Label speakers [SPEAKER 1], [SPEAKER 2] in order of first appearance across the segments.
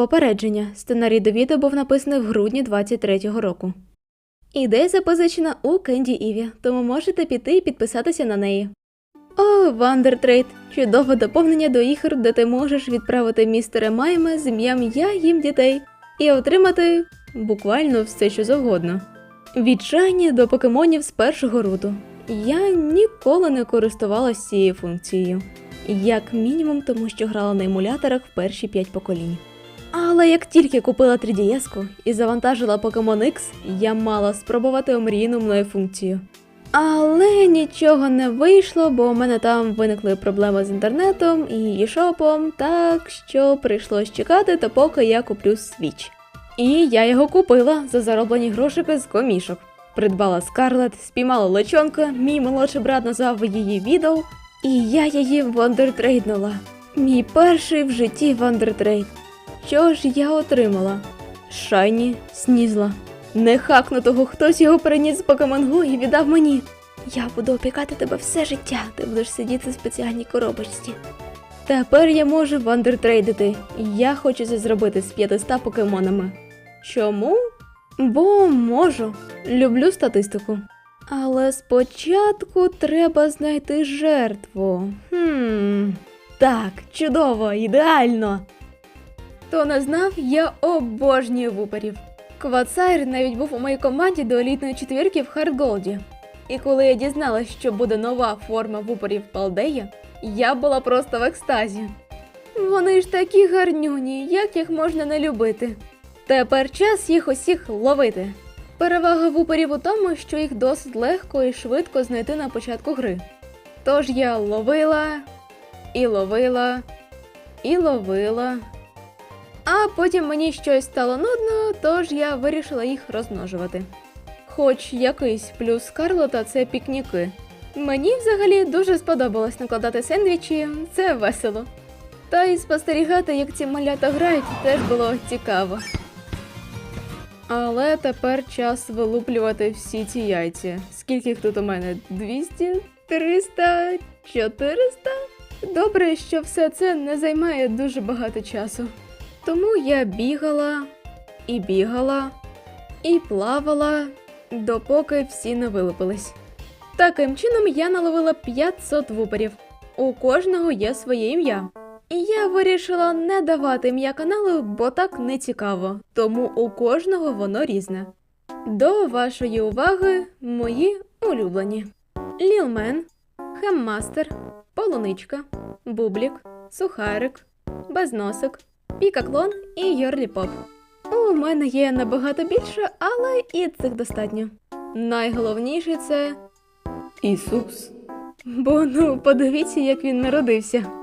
[SPEAKER 1] Попередження. Сценарій до відео був написаний в грудні 23-го року. Ідея запозичена у Кенді Іві, тому можете піти і підписатися на неї. О, Вандертрейд! Чудове доповнення до ігор, де ти можеш відправити містера Майма з ім'ям Я їм дітей і отримати буквально все, що завгодно. Відчайні до покемонів з першого руту. Я ніколи не користувалася цією функцією, як мінімум, тому що грала на емуляторах в перші п'ять поколінь. Але як тільки купила 3DS-ку і завантажила Pokemon X, я мала спробувати омріяну мною функцію. Але нічого не вийшло, бо у мене там виникли проблеми з інтернетом і шопом, так що прийшлось чекати, то поки я куплю Switch. І я його купила за зароблені грошики з комішок. Придбала Скарлет, спіймала лечонка, мій молодший брат назвав її відео, і я її вандертрейднула. Мій перший в житті вандертрейд. Що ж я отримала? Шайні снізла. Не хакнутого хтось його переніс з Покемонгу і віддав мені. Я буду опікати тебе все життя, ти будеш сидіти в спеціальній коробочці. Тепер я можу вандертрейдити. Я хочу це зробити з 500 покемонами. Чому? Бо можу. Люблю статистику. Але спочатку треба знайти жертву. Хм. Так, чудово, ідеально. Хто не знав, я обожнюю вуперів. Квацайр навіть був у моїй команді до елітної четвірки в Хардголді. І коли я дізналась, що буде нова форма вупорів Палдея, я була просто в екстазі. Вони ж такі гарнюні, як їх можна не любити. Тепер час їх усіх ловити. Перевага вупорів у тому, що їх досить легко і швидко знайти на початку гри. Тож я ловила і ловила і ловила. А потім мені щось стало нудно, тож я вирішила їх розмножувати. Хоч якийсь плюс Скарлота це пікніки. Мені взагалі дуже сподобалось накладати сендвічі, це весело. Та й спостерігати, як ці малята грають, теж було цікаво. Але тепер час вилуплювати всі ці яйця. Скільки їх тут у мене? 200? 300? 400? Добре, що все це не займає дуже багато часу. Тому я бігала і бігала і плавала, допоки всі не вилупились. Таким чином я наловила 500 вуперів. У кожного є своє ім'я. І я вирішила не давати ім'я каналу, бо так не цікаво, тому у кожного воно різне. До вашої уваги мої улюблені: Лілмен, Хеммастер, Полуничка, Бублік, Сухарик, Безносик, Пікаклон і Йорлі Поп. У мене є набагато більше, але і цих достатньо. Найголовніше це Ісус. Бо ну подивіться, як він народився.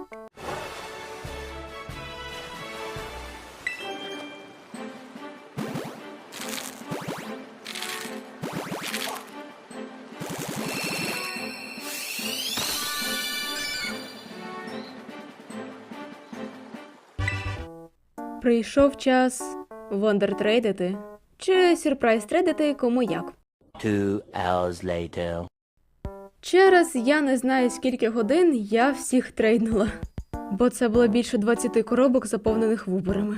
[SPEAKER 1] Прийшов час вондертрейдити чи сюрприз трейдити кому як.
[SPEAKER 2] Two hours later.
[SPEAKER 1] Через я не знаю скільки годин я всіх трейднула, бо це було більше 20 коробок, заповнених вуборами.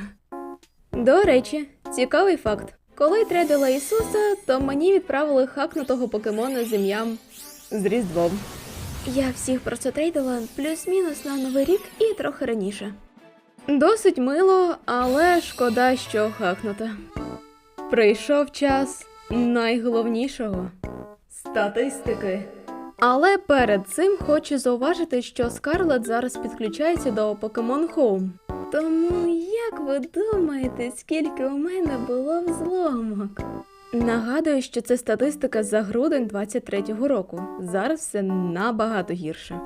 [SPEAKER 1] До речі, цікавий факт. Коли трейдила Ісуса, то мені відправили хакнутого покемона з ім'ям з Різдвом. Я всіх просто трейдила плюс-мінус на Новий рік і трохи раніше. Досить мило, але шкода, що хакнута. Прийшов час найголовнішого статистики. Але перед цим хочу зауважити, що Скарлет зараз підключається до Pokemon Home. Тому як ви думаєте, скільки у мене було взломок? Нагадую, що це статистика за грудень 23-го року. Зараз все набагато гірше.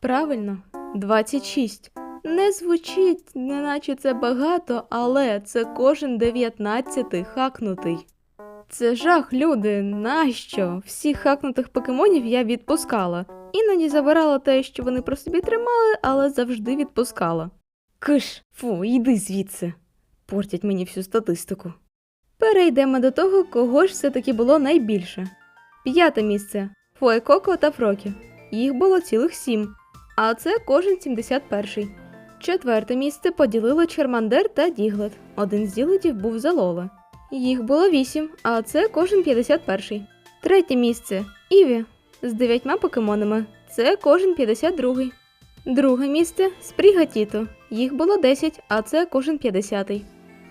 [SPEAKER 1] Правильно, 26. Не звучить, неначе це багато, але це кожен дев'ятнадцятий хакнутий. Це жах, люди. Нащо? Всіх хакнутих покемонів я відпускала. Іноді забирала те, що вони про собі тримали, але завжди відпускала. Киш, фу, йди звідси. Портять мені всю статистику. Перейдемо до того, кого ж все-таки було найбільше. П'яте місце Фуекоко та Фрокі. Їх було цілих сім, а це кожен 71-й. Четверте місце поділили Чермандер та Діглет. Один з ділетів був за Лола. Їх було вісім, а це кожен 51. Третє місце Іві з дев'ятьма покемонами. Це кожен 52. Друге місце Спрігатіто. Їх було 10, а це кожен 50.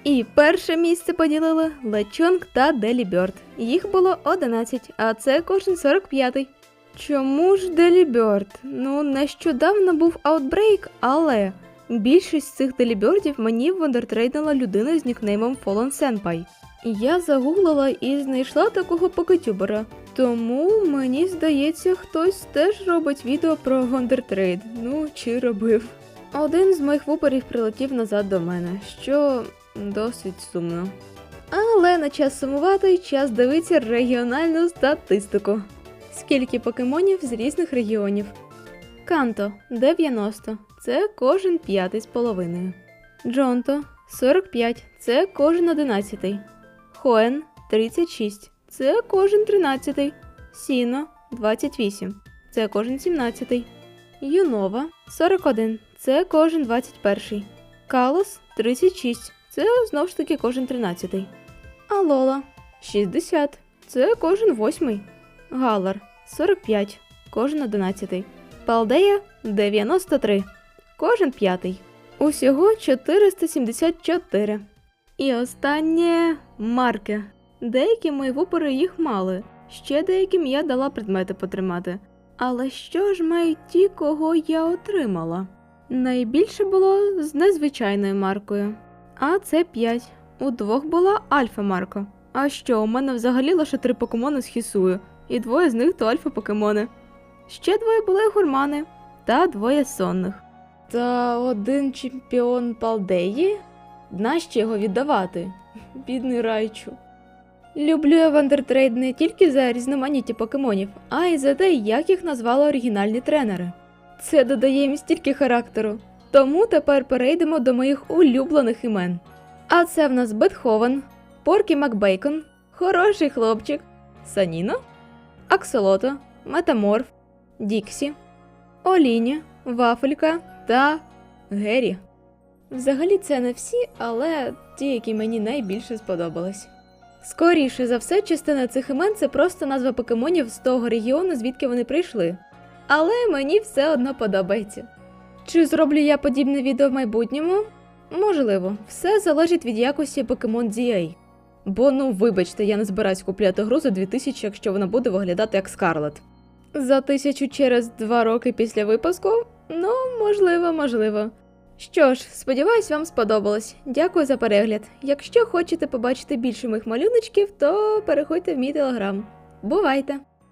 [SPEAKER 1] І перше місце поділили Лечонг та Делі Бьорд. Їх було 11, а це кожен 45. Чому ж Делі Бьорд? Ну, нещодавно був аутбрейк, але більшість цих делібьордів мені вандертрейднула людина з нікнеймом Fallen Senpai. Я загуглила і знайшла такого покетюбера. Тому мені здається, хтось теж робить відео про вандертрейд. Ну, чи робив. Один з моїх вупорів прилетів назад до мене, що досить сумно. Але на час сумувати час дивитися регіональну статистику. Скільки покемонів з різних регіонів? Канто 90. Це кожен п'ятий з половиною. Джонто 45. Це кожен одинадцятий. Хоен 36. Це кожен тринадцятий. Сіно 28. Це кожен сімнадцятий. Юнова 41. Це кожен 21. Калос 36. Це знову ж таки кожен 13. Алола 60. Це кожен 8. Галар 45. Кожен 11. Палдея 93. Кожен 5. Усього 474. І останнє марки. Деякі мої вупори їх мали. Ще деяким я дала предмети потримати. Але що ж мають ті, кого я отримала? Найбільше було з незвичайною маркою. А це 5. У двох була альфа марка. А що, у мене взагалі лише три покемони з хісую, і двоє з них то альфа покемони. Ще двоє були гурмани та двоє сонних. Та один чемпіон Палдеї? Нащо його віддавати? Бідний райчу. Люблю я Вандертрейд не тільки за різноманіття покемонів, а й за те, як їх назвали оригінальні тренери. Це додає їм стільки характеру. Тому тепер перейдемо до моїх улюблених імен. А це в нас Бетховен, Поркі Макбейкон, Хороший хлопчик, Саніно, Аксолото, Метаморф, Діксі, Оліні, Вафелька та Гері. Взагалі це не всі, але ті, які мені найбільше сподобались. Скоріше за все, частина цих імен це просто назва покемонів з того регіону, звідки вони прийшли. Але мені все одно подобається. Чи зроблю я подібне відео в майбутньому? Можливо, все залежить від якості Pokemon DA. Бо ну вибачте, я не збираюсь купляти гру за 2000, якщо вона буде виглядати як Скарлет. За тисячу через два роки після випуску? Ну, можливо, можливо. Що ж, сподіваюсь, вам сподобалось. Дякую за перегляд. Якщо хочете побачити більше моїх малюночків, то переходьте в мій телеграм. Бувайте!